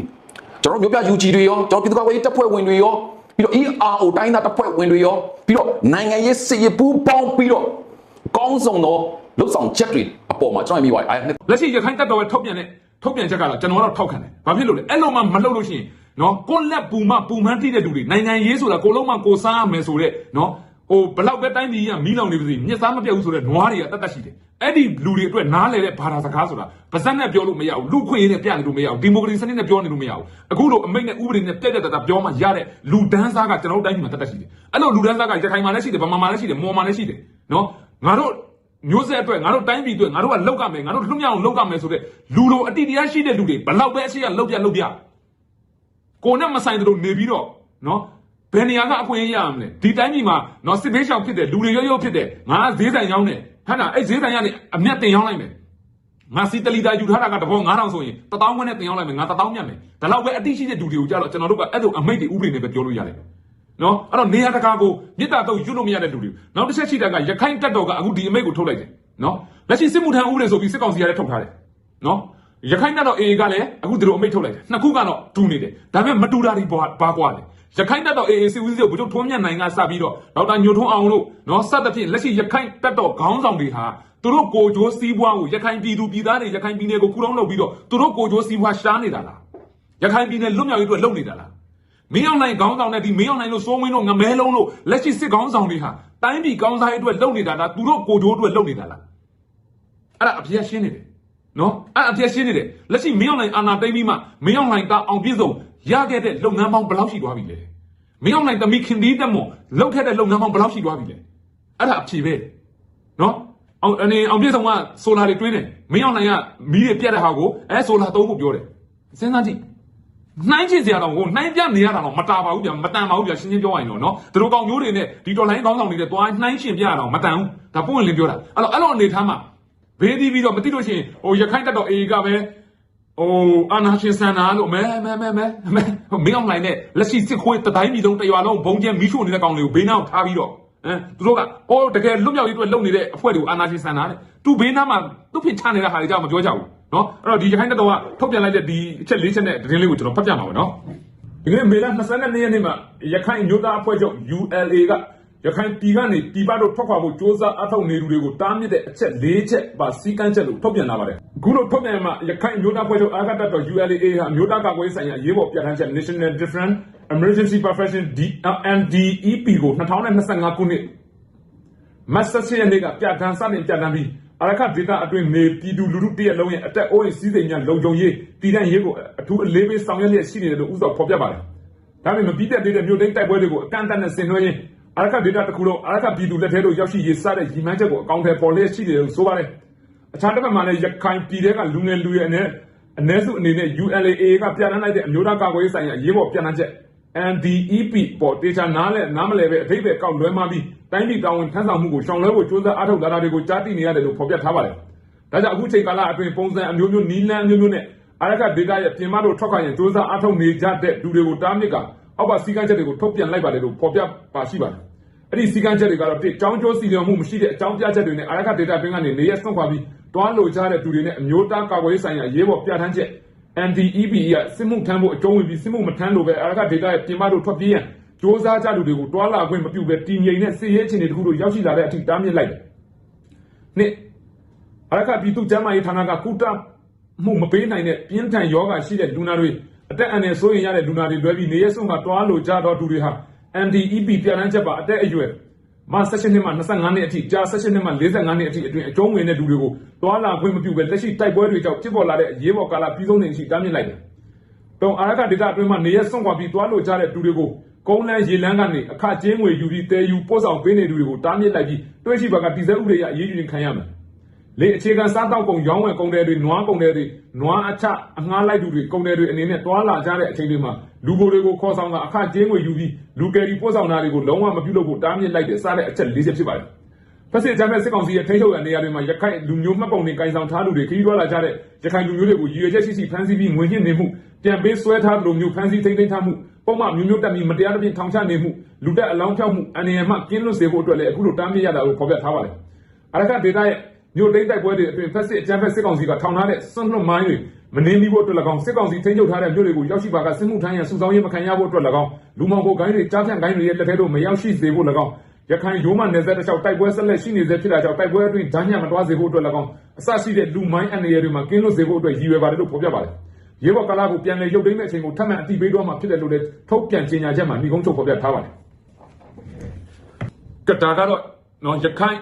ကျွန်တော်မျိုးပြ UG တွေရောကျွန်တော်ပြည်သူ့ကာကွယ်ရေးတပ်ဖွဲ့ဝင်တွေရောပြီးတော့ ERO တိုင်းသားတပ်ဖွဲ့ဝင်တွေရောပြီးတော့နိုင်ငံရေးစစ်ရေးပူးပေါင်းပြီးတော့ကောင်းဆောင်သောလှုပ်ဆောင်ချက်တွေအပေါ်မှာကျွန်တော်မြင်ပါတယ်အားနဲ့လက်ရှိရခိုင်တပ်တော်ရဲ့ထုတ်ပြန်တဲ့ထုတ်ပြန်ချက်ကတော့ကျွန်တော်ကတော့ထောက်ခံတယ်။ဘာဖြစ်လို့လဲ။အဲ့လိုမှမလုပ်လို့ရှိရင်နော်ကိုလက်ပူမပူမှန်းတိတဲ့လူတွေနိုင်ငံရေးဆိုတာကိုလုံးမကိုစားရမယ်ဆိုတဲ့နော် ဟိုဘလောက်ပဲတိုင်းပြည်ကမီးလောင်နေပါစေမြစ်စားမပြတ်ဘူးဆိုတဲ့နွားတွေကတတ်တတ်ရှိတယ်။အဲ့ဒီလူတွေအတွက်နားလေတဲ့ဘာသာစကားဆိုတာပါဇက်နဲ့ပြောလို့မရဘူးလူခွင့်ရည်နဲ့ပြနေလို့မရဘူးဒီမိုကရေစီစနစ်နဲ့ပြောနေလို့မရဘူးအခုလိုအမိတ်နဲ့ဥပဒေနဲ့ပြက်ပြက်တတ်တာပြောမှရတဲ့လူဒန်းစားကကျွန်တော်တို့တိုင်းပြည်မှာတတ်တတ်ရှိတယ်။အဲ့လိုလူဒန်းစားကရခိုင်မှာလည်းရှိတယ်ဗမာမှာလည်းရှိတယ်မော်မှာလည်းရှိတယ်နော်ငါတို့မျိုးဆက်အတွက်ငါတို့တိုင်းပြည်အတွက်ငါတို့ကလောက်ကမယ်ငါတို့လွတ်မြောက်အောင်လောက်ကမယ်ဆိုတဲ့လူလိုအတိတရားရှိတဲ့လူတွေဘလောက်ပဲအရှိကလောက်ပြလောက်ပြကိုနဲ့မဆိုင်တဲ့လိုနေပြီးတော့နော် ဘယ်နေရာကအခွင့်အရေးရမလဲဒီတိုင်းပြည်မှာနော်စစ်ဘေးရှောင်ဖြစ်တယ်လူတွေရုပ်ရုပ်ဖြစ်တယ်ငါကဈေးဆိုင်ရောင်းတယ်ဟဲ့လားအဲ့ဈေးဆိုင်ကနေအမျက်တင်ရောင်းလိုက်မယ်ငါစီတလီတာယူထားတာကတဘော9000ဆိုရင်1000ခွန်းနဲ့တင်ရောင်းလိုက်မယ်ငါ1000မြတ်မယ်ဒါတော့ပဲအတိရှိတဲ့လူတွေကိုကြတော့ကျွန်တော်တို့ကအဲ့လိုအမိတ်တွေဥပဒေနဲ့ပဲပြောလို့ရတယ်နော်အဲ့တော့နေရာတကာကိုမြစ်တာတော့ယူလို့မရတဲ့လူတွေနောက်တစ်ချက်ရှိတာကရခိုင်တပ်တော်ကအခုဒီအမိတ်ကိုထုတ်လိုက်တယ်နော်လက်ရှိစစ်မှုထမ်းဥပဒေဆိုပြီးစစ်ကောင်စီကလည်းထုတ်ထားတယ်နော်ရခိုင်တပ်တော် AA ကလည်းအခုဒီလိုအမိတ်ထုတ်လိုက်တယ်နှစ်ခုကတော့တူနေတယ်ဒါပေမဲ့မတူတာတွေဘာဘာကွာလဲ ရခိုင်တပ်တော် AA စစ်ဦးစီးချုပ်ဘုချုပ်ထွန်းမြတ်နိုင်ကစပြီးတော့ဒေါက်တာညိုထွန်းအောင်တို့နော်စသဖြင့်လက်ရှိရခိုင်တပ်တော်ခေါင်းဆောင်တွေဟာသူတို့ကိုကြိုးစည်းပွားကိုရခိုင်ပြည်သူပြည်သားတွေရခိုင်ပြည်နယ်ကိုခုလုံးလုပ်ပြီးတော့သူတို့ကိုကြိုးစည်းပွားရှားနေတာလားရခိုင်ပြည်နယ်လွတ်မြောက်ရေးအတွက်လုပ်နေတာလားမင်းအောင်နိုင်ခေါင်းဆောင်နဲ့ဒီမင်းအောင်နိုင်လို့စိုးဝင်းတို့ငမဲလုံးတို့လက်ရှိစစ်ခေါင်းဆောင်တွေဟာတိုင်းပြည်ကောင်းစားရေးအတွက်လုပ်နေတာလားသူတို့ကိုကြိုးအတွက်လုပ်နေတာလားအဲ့ဒါအပြည့်ရှင်းနေတယ်နော်အဲ့အပြည့်ရှင်းနေတယ်လက်ရှိမင်းအောင်နိုင်အာနာသိမ့်ပြီးမှမင်းအောင်နိုင်ကအောင်ပြည့်စုံ ရခဲ့တဲ့လုပ်ငန်းပေါင်းဘယ်လောက်ရှိသွားပြီလဲမင်းအောင်နိုင်တမိခင်ဒီတက်မောလုပ်ခဲ့တဲ့လုပ်ငန်းပေါင်းဘယ်လောက်ရှိသွားပြီလဲအဲ့ဒါအဖြေပဲနော်အောင်အနေအောင်ပြည့်စုံကဆိုလာတွေတွင်းတယ်မင်းအောင်နိုင်ကမီးတွေပြတ်တဲ့ဟာကိုအဲဆိုလာသုံးဖို့ပြောတယ်စဉ်းစားကြည့်နှိုင်းချင်စရာတော့ကိုနှိုင်းပြနေရတာတော့မတာပါဘူးဗျမတန်ပါဘူးဗျရှင်းရှင်းပြောရရင်တော့နော်သူတို့ကောင်မျိုးတွေနဲ့ဒီတော်လိုင်းကောင်းဆောင်တွေနဲ့တွားနှိုင်းရှင်ပြရတော့မတန်ဘူးဒါပုံဝင်လင်းပြောတာအဲ့တော့အဲ့လိုအနေထားမှာဘေးဒီပြီးတော့မသိလို့ရှိရင်ဟိုရခိုင်တက်တော့အေကပဲ ဟိုအာနာရှင်ဆန္ဒလို့မဲမဲမဲမဲမဲဟိုမင်းအောင်လိုက်နဲ့လက်ရှိစစ်ခွေးတတိုင်းပြည်လုံးတရွာလုံးဘုံကျဲမီးရှို့နေတဲ့ကောင်တွေကိုဘေးနားကိုထားပြီးတော့ဟမ်သူတို့ကအော်တကယ်လွတ်မြောက်ရေးအတွက်လုပ်နေတဲ့အဖွဲ့တွေကိုအာနာရှင်ဆန္ဒတဲ့သူဘေးနားမှာသူ့ဖြစ်ချနေတဲ့ဟာတွေကြောင့်မပြောကြဘူးနော်အဲ့တော့ဒီရခိုင်တက်တော့ကထုတ်ပြန်လိုက်တဲ့ဒီအချက်၄ချက်နဲ့သတင်းလေးကိုကျွန်တော်ဖတ်ပြမှာပါနော်ဒီကနေ့မေလ22ရက်နေ့မှာရခိုင်မျိုးသားအဖွဲ့ချုပ် ULA က ရခိုင်ပြည်ကနေ ပြည်ပတို့ ထွက်ခွာဖို့စ조사အထောက်နေသူတွေကို တားမြစ်တဲ့ အချက် ၄ ချက်ပါစီကန်းချက်လို့ထုတ်ပြန်လာပါတယ်။အခုလို ထုတ်ပြန်မှာ ရခိုင်မျိုးသားအဖွဲ့ချုပ် အာဂတ်တော် ULA ဟာမျိုးသားကာကွယ်ရေးဆိုင်ရာရေးပေါ်ပြဋ္ဌာန်းချက် National Different Emergency Profession NDEP ကို2025ခုနှစ် မတ်ဆက်ရက်နေ့ကပြဋ္ဌာန်းစတင်ပြဋ္ဌာန်းပြီးအရခဒေတာအတွင်းနေ ပြည်သူလူထုတရက်လုံးရဲ့အတက်အိုးစီးစိမ်များ လုံခြုံရေး တည်တံ့ရေးကို အထူးအလေးပေး ဆောင်ရွက်လျက်ရှိနေတယ်လို့ဥစ္စာဖော်ပြပါတယ်။ဒါပေမဲ့မပြီးပြတ်သေးတဲ့ မြို့သိမ်းတိုက်ပွဲတွေကို အကန့်အသတ်နဲ့ ဆင်နွှဲရင်း အရခဒေတာတစ်ခုလုံးအရခပြည်သူလက်ထဲသို့ရောက်ရှိရေးစတဲ့ရည်မှန်းချက်ကိုအကောင့်ထဲပေါ်လျက်ရှိတယ်လို့ဆိုပါတယ်။အခြားတစ်ဖက်မှာလည်းရခိုင်ပြည်ထဲကလူငယ်လူရွယ်နဲ့အ ਨੇ စုအနေနဲ့ ULA ကပြဋ္ဌာန်းလိုက်တဲ့အမျိုးသားကာကွယ်ရေးဆိုင်ရာအရေးပေါ်ပြဋ္ဌာန်းချက် NDEP ပေါ်တေချာနားလဲနားမလဲပဲအထိပ္ပယ်ကောက်လွဲမှပြီးတိုင်းပြည်တာဝန်ထမ်းဆောင်မှုကိုရှောင်လွဲဖို့ကြိုးစားအားထုတ်လာတာတွေကိုကြားသိနေရတယ်လို့ဖော်ပြထားပါတယ်။ဒါကြောင့်အခုချိန်ကာလအတွင်းပုံစံအမျိုးမျိုးနီးလန်းအမျိုးမျိုးနဲ့အာရခဒေတာရဲ့ပြင်မတို့ထွက်ခွာရင်ကြိုးစားအားထုတ်နေကြတဲ့လူတွေကိုတားမြစ်က အောက်ပါစီကံချက်တွေကိုထုတ်ပြန်လိုက်ပါတယ်လို့ဖော်ပြပါရှိပါတယ်။အဲ့ဒီစီကံချက်တွေကတော့တစ်ចောင်းကျိုးစီလျော်မှုမရှိတဲ့အကြောင်းပြချက်တွေနဲ့အာရခဒေတာတွင်းကနေနေရဆွန့်ခွာပြီးတွားလိုကြတဲ့သူတွေနဲ့အမျိုးသားကာကွယ်ရေးဆိုင်ရာရေးပေါ်ပြဋ္ဌာန်းချက် NDEB ကစစ်မှုထမ်းဖို့အကျုံးဝင်ပြီးစစ်မှုမထမ်းလို့ပဲအာရခဒေတာရဲ့ပြင်မတို့ထွက်ပြေးရန်စ조사ကြလူတွေကိုတွာလာခွင့်မပြုဘဲတည်ငြိမ်တဲ့စစ်ရေးအခြေအနေတခုတို့ရောက်ရှိလာတဲ့အထိတားမြစ်လိုက်တယ်။နှစ်အာရခပြည်သူ့ကျန်းမာရေးဌာနကကုတမှုမပေးနိုင်တဲ့ပြင်းထန်ယောဂရှိတဲ့လူနာတွေ အသက်အန္တရာယ်ဆိုရင်ရတဲ့လူနာတွေလွဲပြီးနေရဆုံးကတွားလိုကြတော့သူတွေဟာ NDEB ပြန်လန်းချက်ပါအသက်အရွယ်မ16နှစ်မှ25နှစ်အထိကြာ16နှစ်မှ45နှစ်အထိအတွင်းအကျုံးဝင်တဲ့လူတွေကိုတွာလာခွင့်မပြုဘဲလက်ရှိတိုက်ပွဲတွေကြောင့်ဖြစ်ပေါ်လာတဲ့ရေးပေါ်ကာလပြီးဆုံးနေရှိတားမြစ်လိုက်တယ်။တောင်အာရခဒေတာအတွင်းမှာနေရဆုံးကွာပြီးတွာလိုကြတဲ့လူတွေကိုကုန်းလန်းရေလန်းကနေအခကျင်းငွေယူပြီးတဲယူပို့ဆောင်ပေးနေသူတွေကိုတားမြစ်လိုက်ပြီးတွဲရှိဘက်ကတည်ဆဲဥပဒေအရအရေးယူရင်ခံရမယ်။ လေအခြေခံစားတောက်ကုန်ရောင်းဝယ်ကုန်တယ်တွေနွားကုန်တယ်တွေနွားအချအငှားလိုက်သူတွေကုန်တယ်တွေအနေနဲ့တွာလာကြတဲ့အချိန်တွေမှာလူကိုယ်တွေကိုခေါ်ဆောင်တာအခကျင်းငွေယူပြီးလူကယ်ရီပို့ဆောင်တာတွေကိုလုံးဝမပြုလုပ်ဖို့တားမြစ်လိုက်တဲ့စားတဲ့အချက်၄ချက်ဖြစ်ပါတယ်။ဖက်စစ်ဂျမ်းမဲ့စစ်ကောင်စီရဲ့ထိန်းချုပ်ရနေရာတွေမှာရခိုင်လူမျိုးမှတ်ပုံတွေကင်ဆောင်ထားလူတွေခရီးသွားလာကြတဲ့ရခိုင်လူမျိုးတွေကိုရည်ရွယ်ချက်ရှိရှိဖမ်းဆီးပြီးငွေညှစ်နေမှုပြန်ပေးဆွဲထားသလိုမျိုးဖမ်းဆီးထိန်းသိမ်းထားမှုပုံမှန်မျိုးမျိုးတက်ပြီးမတရားသဖြင့်ထောင်ချနေမှုလူတက်အလောင်းဖြောက်မှုအနေနဲ့မှကင်းလွတ်စေဖို့အတွက်လည်းအခုလိုတားမြစ်ရတာကိုဖော်ပြထားပါတယ်။အရကဒေတာရဲ့ မြို့သိမ်းတိုက်ပွဲတွေအတွင်းဖက်စစ်အကြမ်းဖက်စစ်ကောင်စီကထောင်ထားတဲ့စွန့်လွတ်မိုင်းတွေမနှင်းပြီးဖို့အတွက်၎င်းစစ်ကောင်စီထိန်းချုပ်ထားတဲ့မြို့တွေကိုရောက်ရှိပါကစစ်မှုထမ်းရန်စုဆောင်းရေးမခံရဖို့အတွက်၎င်းလူမောင်ကိုဂိုင်းတွေကြားဖြန့်ဂိုင်းတွေရဲ့လက်ထဲတို့မရောက်ရှိစေဖို့၎င်းရခိုင်ရိုးမနယ်စပ်တစ်လျှောက်တိုက်ပွဲဆက်လက်ရှိနေစေဖြစ်တာကြောင့်တိုက်ပွဲအတွင်းဓာညံမတွားစေဖို့အတွက်၎င်းအစရှိတဲ့လူမိုင်းအနေရတွေမှာကင်းလွတ်စေဖို့အတွက်ရည်ရွယ်ပါတယ်လို့ဖော်ပြပါတယ်။ရေဘော်ကာလာကိုပြန်လည်ရုပ်သိမ်းတဲ့အချိန်ကိုထပ်မံအတိပေးတော့မှဖြစ်တယ်လို့လည်းထုတ်ပြန်ကြေညာချက်မှာမိကုန်းချုပ်ဖော်ပြထားပါတယ်။ကတာကတော့နော်ရခိုင်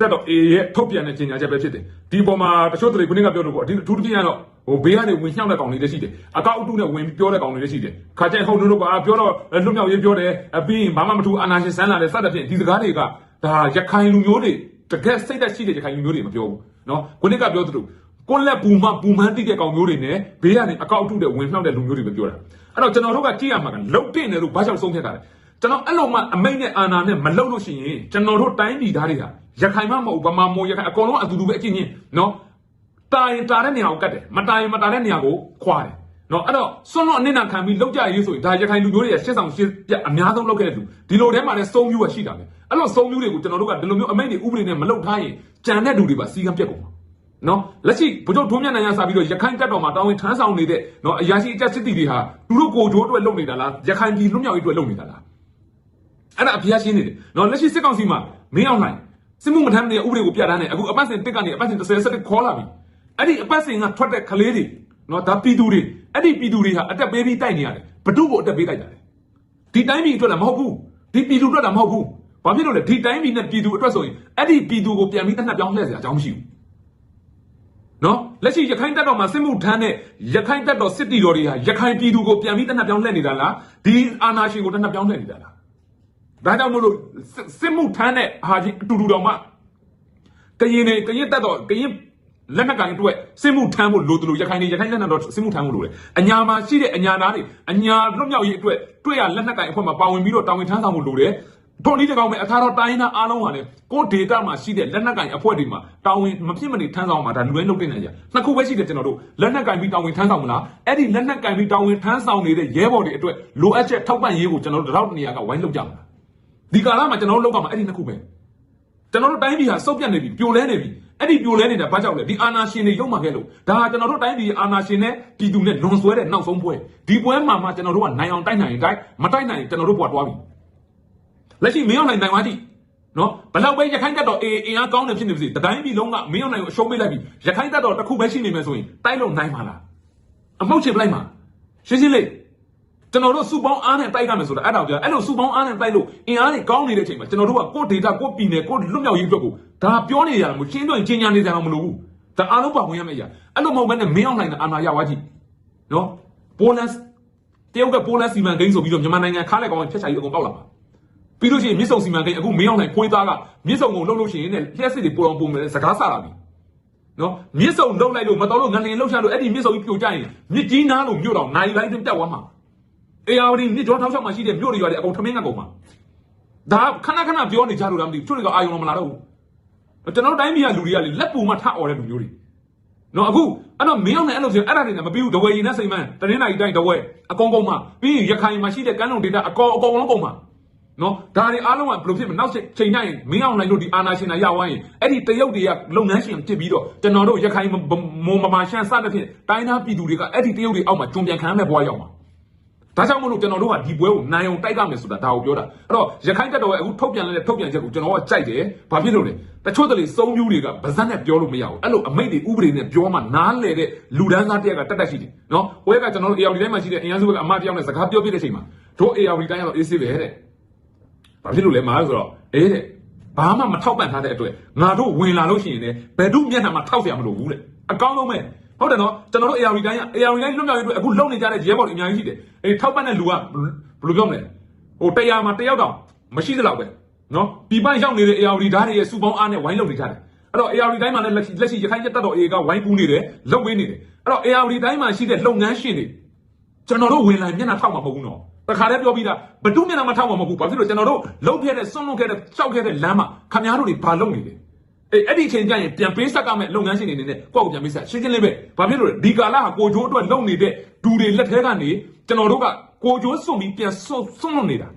တက်တော့အေရဲ့ထုတ်ပြန်တဲ့ကြေညာချက်ပဲဖြစ်တယ်ဒီပေါ်မှာတချို့တွေခုနကပြောလို့ပေါ့ဒီအထူးသဖြင့်ကတော့ဟိုဘေးကနေဝင်နှောက်တဲ့ကောင်တွေလည်းရှိတယ်အကောက်အတုနဲ့ဝင်ပြောတဲ့ကောင်တွေလည်းရှိတယ်ခါကျဟုတ်လို့လို့ကပြောတော့လွတ်မြောက်ရေးပြောတယ်အပြီးရင်ဘာမှမထူအာနာရှင်ဆန်းလာတယ်စသဖြင့်ဒီစကားတွေကဒါရခိုင်လူမျိုးတွေတကယ်စိတ်သက်ရှိတဲ့ရခိုင်လူမျိုးတွေမပြောဘူးနော်ခုနကပြောသလိုကိုလက်ပူမပူမန်းတိတဲ့ကောင်မျိုးတွေနဲ့ဘေးကနေအကောက်အတုတဲ့ဝင်နှောက်တဲ့လူမျိုးတွေပဲပြောတာအဲ့တော့ကျွန်တော်တို့ကကြည့်ရမှာကလုတ်တင်တယ်လို့ဘာကြောင့်ဆုံးဖြတ်တာလဲ ကျွန်တော်အဲ့လိုမှအမိတ်နဲ့အာနာနဲ့မလုတ်လို့ရှိရင်ကျွန်တော်တို့တိုင်းပြည်သားတွေဟာရခိုင်မှမဟုတ်ဗမာမိုးရခိုင်အကုန်လုံးအတူတူပဲအချင်းချင်းနော်တာရင်တာတဲ့နေရာကိုကတ်တယ်မတာရင်မတာတဲ့နေရာကိုခွာတယ်နော်အဲ့တော့စွန့်လွတ်အနစ်နာခံပြီးလောက်ကြရေးဆိုရင်ဒါရခိုင်လူမျိုးတွေရဲ့ရှစ်ဆောင်ရှစ်ပြအများဆုံးလောက်ခဲ့တဲ့လူဒီလိုထဲမှာလည်းစုံမျိုးပဲရှိတာပဲအဲ့လိုစုံမျိုးတွေကိုကျွန်တော်တို့ကဒီလိုမျိုးအမိတ်တွေဥပဒေနဲ့မလုတ်ထားရင်ကြံတဲ့လူတွေပါစီကံပြက်ကုန်ပါနော်လက်ရှိဘုချုပ်ဒုံမြတ်နိုင်ရစားပြီးတော့ရခိုင်တက်တော်မှာတောင်းဝင်ထမ်းဆောင်နေတဲ့နော်အရာရှိအကြက်စစ်တီတွေဟာသူတို့ကိုကြိုးအတွက်လုပ်နေတာလားရခိုင်ပြည်လွတ်မြောက်ရေးအတွက်လုပ်နေတာလား အဲ့ဒါအဖျားရှင်းနေတယ်နော်လက်ရှိစစ်ကောင်စီမှာမင်းအောင်လှိုင်စစ်မှုမထမ်းတဲ့ဥပဒေကိုပြဋ္ဌာန်းတယ်အခုအပတ်စဉ်တစ်ကနေအပတ်စဉ်30 17ခေါ်လာပြီအဲ့ဒီအပတ်စဉ်ကထွက်တဲ့ကလေးတွေနော်ဒါပြည်သူတွေအဲ့ဒီပြည်သူတွေဟာအတက်ပေးပြီးတိုက်နေရတယ်ဘ누구ကိုအတက်ပေးတိုက်တာလဲဒီတိုင်းပြည်အတွက်လည်းမဟုတ်ဘူးဒီပြည်သူအတွက်လည်းမဟုတ်ဘူးဘာဖြစ်လို့လဲဒီတိုင်းပြည်နဲ့ပြည်သူအတွက်ဆိုရင်အဲ့ဒီပြည်သူကိုပြန်ပြီးတစ်နှက်ပြောင်းလှည့်စရာအကြောင်းမရှိဘူးနော်လက်ရှိရခိုင်တပ်တော်မှာစစ်မှုထမ်းတဲ့ရခိုင်တပ်တော်စစ်တီတော်တွေဟာရခိုင်ပြည်သူကိုပြန်ပြီးတစ်နှက်ပြောင်းလှည့်နေတာလားဒီအာဏာရှင်ကိုတစ်နှက်ပြောင်းလှည့်နေတာလား ဒါကြောင့်မို့လို့စစ်မှုထမ်းတဲ့ဟာကြီးအတူတူတော်မှကရင်နေကရင်တက်တော့ကရင်လက်နက်ကင်အတွက်စစ်မှုထမ်းဖို့လိုတယ်လို့ရခိုင်နေရခိုင်လက်နက်တော့စစ်မှုထမ်းဖို့လိုတယ်အညာမှာရှိတဲ့အညာသားတွေအညာလွတ်မြောက်ရေးအတွက်တွေ့ရလက်နက်ကင်အဖွဲ့မှာပါဝင်ပြီးတော့တာဝန်ထမ်းဆောင်ဖို့လိုတယ်ထို့နည်းတကောင်ပဲအခါတော့တိုင်းသားအားလုံးဟာလေကိုဒေတာမှာရှိတဲ့လက်နက်ကင်အဖွဲ့တွေမှာတာဝန်မဖြစ်မနေထမ်းဆောင်မှာဒါလွဲလုပ်တင်နေကြနှစ်ခုပဲရှိတယ်ကျွန်တော်တို့လက်နက်ကင်ပြီးတာဝန်ထမ်းဆောင်မလားအဲ့ဒီလက်နက်ကင်ပြီးတာဝန်ထမ်းဆောင်နေတဲ့ရဲဘော်တွေအတွက်လိုအပ်ချက်ထောက်ပံ့ရေးကိုကျွန်တော်တို့တရောက်နေရာကဝိုင်းလုပ်ကြမှာ ဒီကာလမှာကျွန်တော်တို့လောက်ကမှာအဲ့ဒီနှစ်ခုပဲကျွန်တော်တို့တိုင်းပြည်ဟာစုပ်ပြတ်နေပြီပြိုလဲနေပြီအဲ့ဒီပြိုလဲနေတာဘာကြောင့်လဲဒီအာနာရှင်တွေရုံမှခဲ့လို့ဒါကကျွန်တော်တို့တိုင်းပြည်အာနာရှင်နဲ့ပြည်သူနဲ့လွန်ဆွဲတဲ့နောက်ဆုံးပွဲဒီပွဲမှာမှကျွန်တော်တို့ကနိုင်အောင်တိုက်နိုင်ရင်တိုက်မတိုက်နိုင်ရင်ကျွန်တော်တို့ဘွားတွားပြီလက်ရှိမင်းအောင်နိုင်တိုင်ဝါကြည့်နော်ဘလောက်ပဲရခိုင်တက်တော်အေးအင်အားကောင်းတယ်ဖြစ်နေပါစေတတိုင်းပြည်လုံးကမင်းအောင်နိုင်ကိုအရှုံးပေးလိုက်ပြီရခိုင်တက်တော်တစ်ခုပဲရှိနေမယ်ဆိုရင်တိုက်လို့နိုင်မှာလားအမောက်ချင်ပလိုက်မှာရှင်းရှင်းလေး ကျွန်တော်တို့စုပေါင်းအားနဲ့တိုက်ရမယ်ဆိုတာအဲ့ဒါကိုပြောအဲ့လိုစုပေါင်းအားနဲ့တိုက်လို့အင်အားတွေကောင်းနေတဲ့အချိန်မှာကျွန်တော်တို့ကကိုယ့်ဒေတာကိုယ့်ပြည်နယ်ကိုယ့်လွတ်မြောက်ရေးအတွက်ကိုဒါပြောနေရတာမျိုးရှင်းတော့ချင်းညာနေကြမှာမလို့ဘူးဒါအားလုံးပါဝင်ရမယ့်အရာအဲ့လိုမဟုတ်ဘဲနဲ့မင်းအောင်နိုင်တဲ့အာဏာရဝါကြီးနော်ပိုလန်တရုတ်ကပိုလန်စီမံကိန်းဆိုပြီးတော့မြန်မာနိုင်ငံခါးလက်ကောင်ဖျက်ချရေးအကုန်ပေါက်လာပါပြီးလို့ရှိရင်မြစ်ဆုံစီမံကိန်းအခုမင်းအောင်နိုင်ဖွေးသားကမြစ်ဆုံကိုလှုပ်လို့ရှိရင်လည်းလျှက်စစ်တွေပေါ်အောင်ပုံမယ်စကားဆလာပြီနော်မြစ်စုံလုံးလိုက်လို့မတော်လို့ငလင်လှုပ်ရှားလို့အဲ့ဒီမြစ်စုံကြီးပြိုကျရင်မြစ်ကြီးနားလို့မြို့တော်နိုင်တိုင်းတွင်တက်သွားမှာ အေယာဝတီမြစ်ကျောထောက်ချောက်မှာရှိတဲ့မြို့တွေရွာတွေအကုန်ထမင်းငတ်ကုန်မှာဒါခဏခဏပြောနေကြလို့လားမသိဘူးချို့တွေကအာယုံတော့မလာတော့ဘူးကျွန်တော်တို့တိုင်းပြည်ကလူတွေကလေလက်ပူမထអော်တဲ့လူမျိုးတွေနော်အခုအဲ့တော့မင်းအောင်နဲ့အဲ့လိုဆိုအဲ့ဒါတွေနဲ့မပြီးဘူးတဝဲရင်နဲ့စိန်မန်းတနင်္လာရီတိုင်းတဝဲအကုန်ကုန်မှာပြီးရင်ရခိုင်မှာရှိတဲ့ကမ်းလွန်ဒေသအကောင်အကောင်လုံးကုန်မှာနော်ဒါတွေအားလုံးကဘယ်လိုဖြစ်မလဲနောက်ချိန်တိုင်းမင်းအောင်နိုင်လို့ဒီအာနာရှင်နာရဝိုင်းရင်အဲ့ဒီတရုတ်တွေကလုပ်ငန်းရှင်ဖြစ်ပြီးတော့ကျွန်တော်တို့ရခိုင်မုံမမာရှန်စတဲ့ဖြင့်တိုင်းသားပြည်သူတွေကအဲ့ဒီတရုတ်တွေအောက်မှာကျွံပြန်ခံရမဲ့ဘွားရောက်မှာ ဒါကြောင့်မလို့ကျွန်တော်တို့ကဒီပွဲကိုနိုင်အောင်တိုက်ရမယ်ဆိုတာဒါကိုပြောတာအဲ့တော့ရခိုင်တပ်တော်ရဲ့အခုထုတ်ပြန်လိုက်တဲ့ထုတ်ပြန်ချက်ကိုကျွန်တော်ကကြိုက်တယ်ဘာဖြစ်လို့လဲတချို့တလေစုံမျိုးတွေကဗဇက်နဲ့ပြောလို့မရဘူးအဲ့လိုအမိတ်တွေဥပဒေနဲ့ပြောမှနားလေတဲ့လူဒန်းသားတရက်ကတက်တက်ရှိတယ်နော်ဟိုကကျွန်တော်တို့ AR တိုင်းမှာရှိတဲ့အင်အားစုကအမတယောက်နဲ့စကားပြောပြတဲ့အချိန်မှာတို့ AR တိုင်းကတော့ AC ပဲတဲ့ဘာဖြစ်လို့လဲမားဆိုတော့အေးတဲ့ဘာမှမထောက်ပံ့ထားတဲ့အတွက်ငါတို့ဝင်လာလို့ရှိရင်လည်းဘယ်သူမျက်နှာမှထောက်ရမလို့ဘူးတဲ့အကောင်းဆုံးပဲ ဟုတ်တယ်နော်ကျွန်တော်တို့ AR တိုင်းက AR တိုင်းလွတ်မြောက်ရေးအတွက်အခုလုံနေကြတဲ့ရဲဘော်တွေအများကြီးရှိတယ်အေးထောက်ပံ့တဲ့လူကဘယ်လိုပြောမလဲဟိုတရားမှာတယောက်တောင်မရှိသလောက်ပဲနော်ပြည်ပရောက်နေတဲ့ AR ဓာတ်တွေရဲ့စုပေါင်းအားနဲ့ဝိုင်းလုံနေကြတယ်အဲ့တော့ AR တိုင်းမှာလည်းလက်ရှိလက်ရှိရခိုင်ကျက်တော် A ကဝိုင်းပူးနေတယ်လုံဝေးနေတယ်အဲ့တော့ AR တိုင်းမှာရှိတဲ့လုပ်ငန်းရှင်တွေကျွန်တော်တို့ဝင်လာမျက်နှာထောက်မှာမဟုတ်ဘူးနော်တခါတည်းပြောပြီးသားဘဒုမျက်နှာမထောက်မှာမဟုတ်ဘူးဘာဖြစ်လို့ကျွန်တော်တို့လှုပ်ခဲ့တဲ့စွန့်လွတ်ခဲ့တဲ့ရှောက်ခဲ့တဲ့လမ်းမှာခမများတို့တွေဘာလုပ်နေလဲ အေးအဲ့ဒီအချိန်ကျရင်ပြန်ပေးဆက်ကမဲ့လုပ်ငန်းရှင်တွေနေနဲ့ကိုယ့်ကိုပြန်ပေးဆက်ရှင်းရှင်းလေးပဲဘာဖြစ်လို့လဲဒီကာလဟာကိုချိုးအတွက်လုပ်နေတဲ့ဒူတွေလက်ထဲကနေကျွန်တော်တို့ကကိုချိုးစွန့်ပြီးပြန်စွန့်စွန့်လွတ်နေတာ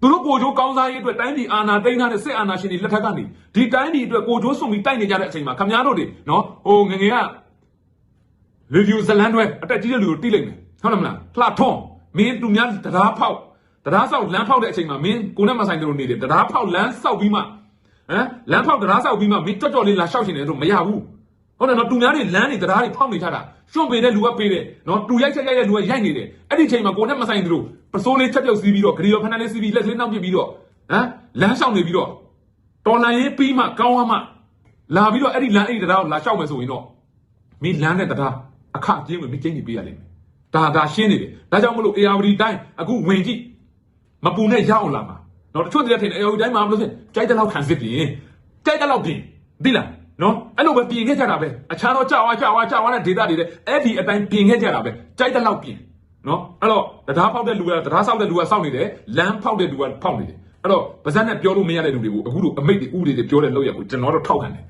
သူတို့ကိုချိုးကောင်းစားရေးအတွက်တိုင်းပြည်အာဏာသိမ်းထားတဲ့စစ်အာဏာရှင်တွေလက်ထက်ကနေဒီတိုင်းပြည်အတွက်ကိုချိုးစွန့်ပြီးတိုက်နေကြတဲ့အချိန်မှာခမများတို့တွေနော်ဟိုငငယ်က review ဇလန်တွဲအတက်ကြီးတဲ့လူကိုတိလိုက်မယ်ဟုတ်တယ်မလားလှထွန်းမင်းသူများတရားဖောက်တရားဆောက်လမ်းဖောက်တဲ့အချိန်မှာမင်းကိုနဲ့မဆိုင်တယ်လို့နေတယ်တရားဖောက်လမ်းဆောက်ပြီးမှ ဟမ်လမ်းဖောက်တရားဆောက်ပြီးမှမင်းကြော့ကြော့လေးလာရှောက်ရှင်တယ်ဆိုမရဘူးဟုတ်တယ်နော်သူများတွေလမ်းတွေတရားတွေဖောက်နေကြတာရှွန့်ပေတဲ့လူကပေးတယ်နော်တူရိုက်ချက်ရိုက်တဲ့လူကရိုက်နေတယ်အဲ့ဒီချိန်မှာကိုနဲ့မဆိုင်တယ်လို့ပစိုးလေးချက်ပြုတ်စီးပြီးတော့ဂရီရောဖဏလေးစီးပြီးလက်လေးနှောက်ပြပြီးတော့ဟမ်လမ်းဆောင်နေပြီးတော့တော်လန်ရေးပြီးမှကောင်းမှလာပြီးတော့အဲ့ဒီလမ်းအဲ့ဒီတရားကိုလာရှောက်မယ်ဆိုရင်တော့မင်းလမ်းတဲ့တရားအခအကျင်းဝင်မင်းကျင်းနေပေးရလိမ့်မယ်ဒါဒါရှင်းနေတယ်ဒါကြောင့်မလို့ ARD တိုင်းအခုဝင်ကြည့်မပူနဲ့ရအောင်လာမှာ နော်တချို့တည်းထင်တယ် ARD တိုင်းမှာမလို့ဖြစ်ကြိုက်တဲ့လောက်ခံစစ်ပြင်ကြိုက်တဲ့လောက်ပြင်သိလားနော်အဲ့လိုပဲပြင်ခဲ့ကြတာပဲအခြားတော့ကြောက်အားကြောက်အားကြောက်အားတဲ့ဒေတာတွေလည်းအဲ့ဒီအတိုင်းပြင်ခဲ့ကြတာပဲကြိုက်တဲ့လောက်ပြင်နော်အဲ့တော့တရားဖောက်တဲ့လူကတရားဆောက်တဲ့လူကစောက်နေတယ်လမ်းဖောက်တဲ့လူကဖောက်နေတယ်အဲ့တော့ဗဇက်နဲ့ပြောလို့မရတဲ့လူတွေကိုအခုလိုအမိတ်တွေဥပဒေတွေပြောတဲ့လောက်ရကိုကျွန်တော်တို့ထောက်ခံတယ်